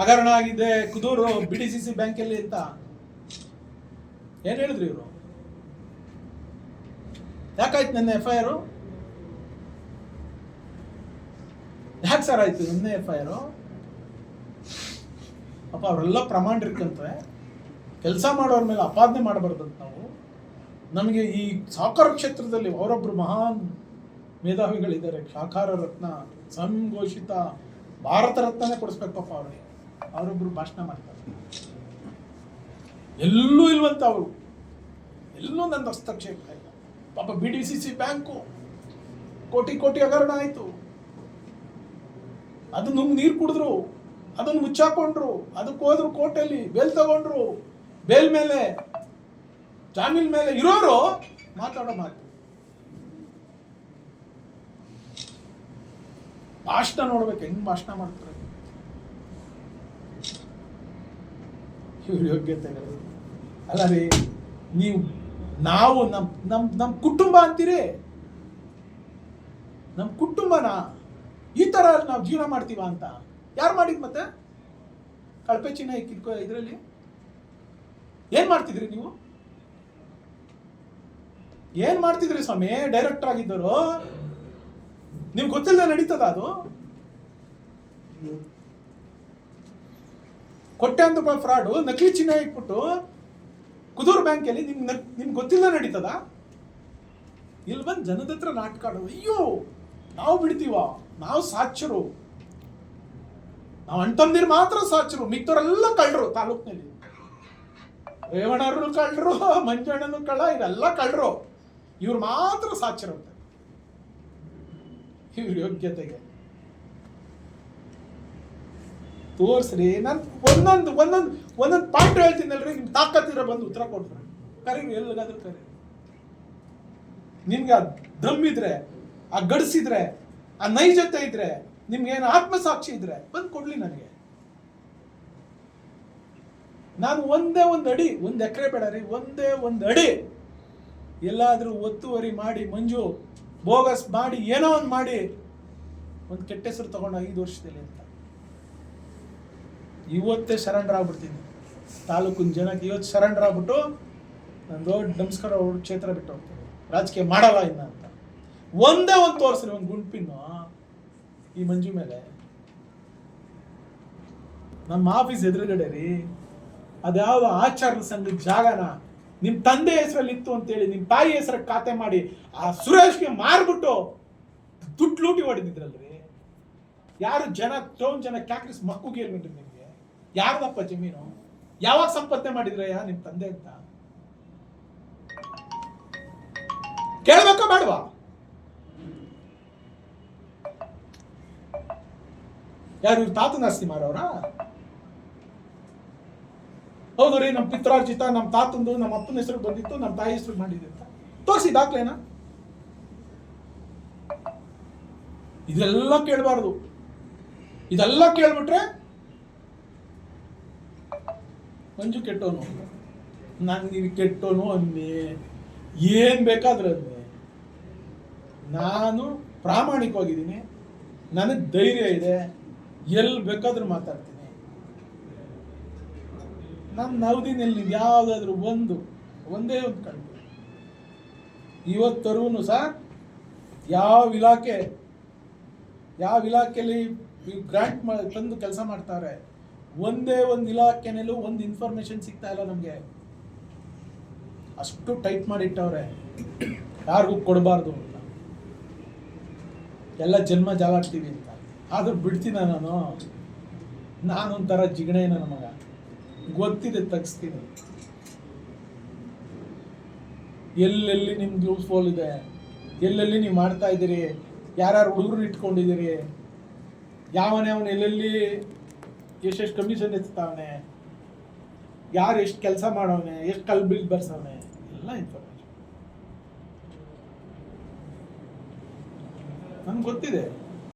ಹಗರಣ ಆಗಿದೆ Kudur B D C C ಬ್ಯಾಂಕಲ್ಲಿ ಅಂತ. ಏನು ಹೇಳಿದ್ರು ಇವರು? ಯಾಕಾಯ್ತು ನನ್ನ ಎಫ್ ಐ ಆರು ಯಾಕೆ ಸರ್ ಆಯ್ತು ನಿನ್ನೆ ಎಫ್ ಐ ಆರು ಅಪ್ಪ ಅವರೆಲ್ಲ ಪ್ರಮಾಣಿಕಂತೆ ಕೆಲಸ ಮಾಡೋರ ಮೇಲೆ ಅಪಾದನೆ ಮಾಡಬಾರ್ದಂತ ನಾವು. ನಮಗೆ ಈ ಸಾಕಾರ ಕ್ಷೇತ್ರದಲ್ಲಿ ಅವರೊಬ್ಬರು ಮಹಾನ್ ಮೇಧಾವಿಗಳಿದ್ದಾರೆ ಸಾಕಾರ ರತ್ನ, ಸಂಘೋಷಿತ, ಭಾರತ ರತ್ನನೇ ಕೊಡಿಸ್ಬೇಕಪ್ಪ ಅವ್ರಿಗೆ. ಅವರೊಬ್ರು ಭಾಷಣ ಮಾಡ್ತಾರೆ. ಎಲ್ಲೂ ಇಲ್ವಂತ ಅವರು. ಎಲ್ಲೂ ನನ್ನ ಹಸ್ತಕ್ಷೇಪ ಇಲ್ಲ. ಪಾಪ B D C C bank ಕೋಟಿ ಕೋಟಿ ಹಗರಣ ಆಯಿತು. ಅದು ನುಂಗ್ ನೀರು ಕುಡಿದ್ರು, ಅದನ್ನು ಮುಚ್ಚಾಕೊಂಡ್ರು, ಅದಕ್ಕೆ ಹೋದ್ರು ಕೋರ್ಟಲ್ಲಿ ಬೇಲ್ ತಗೊಂಡ್ರು. ಬೇಲ್ ಮೇಲೆ, ಜಾಮೀನ್ ಮೇಲೆ ಇರೋರು ಮಾತಾಡೋ ಮಾತು. ಭಾಷಣ ನೋಡ್ಬೇಕು, ಹೆಂಗ್ ಭಾಷಣ ಮಾಡ್ತಾರೆ. ಇವ್ರ ಯೋಗ್ಯತೆಗಳು ಅಲ್ಲ ರೀ ನೀವು, ನಾವು ನಮ್ಮ ನಮ್ಮ ನಮ್ಮ ಕುಟುಂಬ ಅಂತೀರಿ? ನಮ್ಮ ಕುಟುಂಬನ ಈ ತರ ನಾವು ಜೀವನ ಮಾಡ್ತೀವ ಅಂತ. ಯಾರು ಮಾಡಿದ್ ಮತ್ತೆ? ಕಳಪೆ ಚಿನ್ನ ಇಕ್ಕಿದ್ಕೋ ಇದರಲ್ಲಿ? ಏನು ಮಾಡ್ತಿದ್ರಿ ನೀವು? ಏನ್ ಮಾಡ್ತಿದ್ರಿ ಸ್ವಾಮಿ? ಡೈರೆಕ್ಟರ್ ಆಗಿದ್ದರು ನಿಮ್ಗೆ ಗೊತ್ತಿಲ್ಲದೆ ನಡೀತದ ಅದು? ಕೊಟ್ಟೆ ಅಂತ ಫ್ರಾಡು ನಕಲಿ ಚಿನ್ನ ಇಟ್ಬಿಟ್ಟು ಕುದೂರು ಬ್ಯಾಂಕಲ್ಲಿ ನಿಮ್ ನಿಮ್ಗೆ ಗೊತ್ತಿಲ್ಲ ನಡೀತದ? ಇಲ್ಲಿ ಬಂದು ಜನದ ಹತ್ರ ನಾಟಕ ಅಯ್ಯೋ, ನಾವು ಬಿಡ್ತೀವ? ನಾವು ಸಾಕ್ಷರು ನಾವು ಅಣ್ತಂದಿರು ಮಾತ್ರ ಸಾಕ್ಷರು ಮಿಕ್ಕವರೆಲ್ಲ ಕಳ್ಳರು ತಾಲೂಕಿನಲ್ಲಿ. ರೇವಣರು ಕಳ್ಳರು ಮಂಜಣ್ಣನು ಕಳ್ಳ ಇದೆಲ್ಲ ಕಳ್ಳರು ಇವ್ರು ಮಾತ್ರ ಸಾಕ್ಷರಂತೆ ಇವ್ರ ಯೋಗ್ಯತೆಗೆ. ತೋರ್ಸ್ರಿ. ನಾನು ಒಂದೊಂದು ಒಂದೊಂದು ಒಂದೊಂದು ಪಾಯಿಂಟ್ ಹೇಳ್ತೀನಲ್ರಿ, ನಿಮ್ ತಾಕತ್ತಿರ ಬಂದು ಉತ್ತರ ಕೊಡ್ತಾರೆ ಕರೀರಿ, ಎಲ್ಲಿಗಾದ್ರೂ ಕರೀರಿ. ನಿಮ್ಗೆ ಆ ಇದ್ರೆ, ಆ ಗಡಿಸಿದ್ರೆ ಆ ನೈಜತೆ ಇದ್ರೆ, ನಿಮ್ಗೆ ಏನು ಆತ್ಮಸಾಕ್ಷಿ ಇದ್ರೆ, ಬಂದು ಕೊಡ್ಲಿ ನನಗೆ. ನಾನು ಒಂದೇ ಒಂದು ಅಡಿ, ಒಂದು ಎಕರೆ ಬೇಡ ರೀ, ಒಂದೇ ಒಂದು ಅಡಿ ಎಲ್ಲಾದ್ರೂ ಒತ್ತುವರಿ ಮಾಡಿ, ಮಂಜು, ಬೋಗಸ್ ಮಾಡಿ, ಏನೋ ಒಂದು ಮಾಡಿ, ಒಂದು ಕೆಟ್ಟ ಹೆಸರು ತಗೊಂಡು ಐದು ವರ್ಷದಲ್ಲಿ ಇವತ್ತೇ ಸರೆಂಡರ್ ಆಗ್ಬಿಡ್ತೀನಿ. ತಾಲೂಕಿನ ಜನಕ್ಕೆ ಇವತ್ತು ಸರೆಂಡರ್ ಆಗ್ಬಿಟ್ಟು ನಾನು ದೊಡ್ಡ ನಮಸ್ಕಾರ ಅವ್ರ ಕ್ಷೇತ್ರ ಬಿಟ್ಟು ಹೋಗ್ತೀನಿ. ರಾಜಕೀಯ ಮಾಡಲ್ಲ ಇನ್ನ ಅಂತ. ಒಂದೇ ಒಂದು ತೋರಿಸ್ರಿ, ಒಂದು ಗುಂಪಿನ್ನು ಈ ಮಂಜು ಮೇಲೆ. ನಮ್ಮ ಆಫೀಸ್ ಎದುರುಗಡೆ ರೀ ಅದ್ಯಾವ ಆಚಾರ ಸಂಘದ ಜಾಗನ ನಿಮ್ಮ ತಂದೆ ಹೆಸರಲ್ಲಿ ಇತ್ತು ಅಂತೇಳಿ ನಿಮ್ಮ ತಾಯಿ ಹೆಸರ ಖಾತೆ ಮಾಡಿ ಆ ಸುರೇಶ್ಗೆ ಮಾರ್ಬಿಟ್ಟು ದುಡ್ಡು ಲೂಟಿ ಹೊಡೆದಿದ್ರಲ್ರಿ. ಯಾರು ಜನ ಟೌನ್ ಜನ ಕ್ಯಾಕ್ರಿಸ್ ಮಕ್ಕಳಿಗೆ ಯಾರ್ದಪ್ಪ ಜಮೀನು? ಯಾವಾಗ ಸಂಪಾದನೆ ಮಾಡಿದ್ರಯ್ಯ ನಿಮ್ ತಂದೆ ಅಂತ? ಕೇಳ್ಬೇಕಾ ಬೇಡವಾ? ಯಾರು ಇವ್ರ ತಾತನ ಆಸ್ತಿ ಮಾರವ್ರ ಹೌದು ರೀ ನಮ್ಮ ಪಿತ್ರಾರ್ಜಿತ ನಮ್ಮ ತಾತಂದು ನಮ್ಮ ಅಪ್ಪನ ಹೆಸರು ಬಂದಿತ್ತು ನಮ್ಮ ತಾಯಿ ಹೆಸರು ಮಾಡಿದೆ ಅಂತ. ತೋರಿಸಿ ದಾಖಲೆನಾ. ಇದೆಲ್ಲ ಕೇಳಬಾರ್ದು. ಇದೆಲ್ಲ ಕೇಳ್ಬಿಟ್ರೆ ಮಂಜು ಕೆಟ್ಟೋನು ನಾನು ನೀವು ಕೆಟ್ಟೋನು ಅನ್ನಿ ಏನು ಬೇಕಾದ್ರೆ ಅನ್ನಿ ನಾನು ಪ್ರಾಮಾಣಿಕವಾಗಿದ್ದೀನಿ. ನನಗೆ ಧೈರ್ಯ ಇದೆ. ಎಲ್ಲಿ ಬೇಕಾದ್ರೂ ಮಾತಾಡ್ತೀನಿ. ನಮ್ಮ ನವದಿನಲ್ಲಿ ಯಾವುದಾದ್ರೂ ಒಂದು, ಒಂದೇ ಒಂದು ಕಂಡು ಇವತ್ತರೆಗೂ ಸಹ ಯಾವ ಇಲಾಖೆ, ಯಾವ ಇಲಾಖೆಯಲ್ಲಿ ಗ್ರಾಂಟ್ ತಂದು ಕೆಲಸ ಮಾಡ್ತಾರೆ ಒಂದೇ ಒಂದು ಇಲಾಖೆನಲ್ಲೂ ಒಂದು ಇನ್ಫಾರ್ಮೇಶನ್ ಸಿಗ್ತಾ ಇಲ್ಲ ನಮಗೆ. ಅಷ್ಟು ಟೈಟ್ ಮಾಡಿಟ್ಟವ್ರೆ. ಯಾರಿಗೂ ಕೊಡಬಾರ್ದು ಅಂತ. ಎಲ್ಲ ಜನ್ಮ ಜಾಲಾಡ್ತೀವಿ ಅಂತ. ಆದ್ರೂ ಬಿಡ್ತೀನ ನಾನು? ನಾನೊಂಥರ ಜಿಗಣೆಯನ್ನ ನಮಗ ಮಗ. ಗೊತ್ತಿದೆ, ತಗ್ಸ್ತೀನಿ. ಎಲ್ಲೆಲ್ಲಿ ನಿಮ್ಮ ಯೂಸ್ಫುಲ್ ಇದೆ? ಎಲ್ಲೆಲ್ಲಿ ನೀವು ಮಾಡ್ತಾ ಇದ್ದೀರಿ? ಯಾರ್ಯಾರು ಹುಡುಗರು ಇಟ್ಕೊಂಡಿದ್ದೀರಿ? ಯಾವನೇ ಅವನು ಎಲ್ಲೆಲ್ಲಿ ಎಷ್ಟೆಷ್ಟು ಕಮಿಷನ್ ಎತ್ತಾವನೆ ಯಾರು ಎಷ್ಟು ಕೆಲಸ ಮಾಡವನೆ? ಎಷ್ಟು ಕಲ್ ಬಿಲ್ ಬರ್ಸವನೆ? ಎಲ್ಲ ಇನ್ಫಾರ್ಮೇಶನ್ ನನ್ಗೆ ಗೊತ್ತಿದೆ.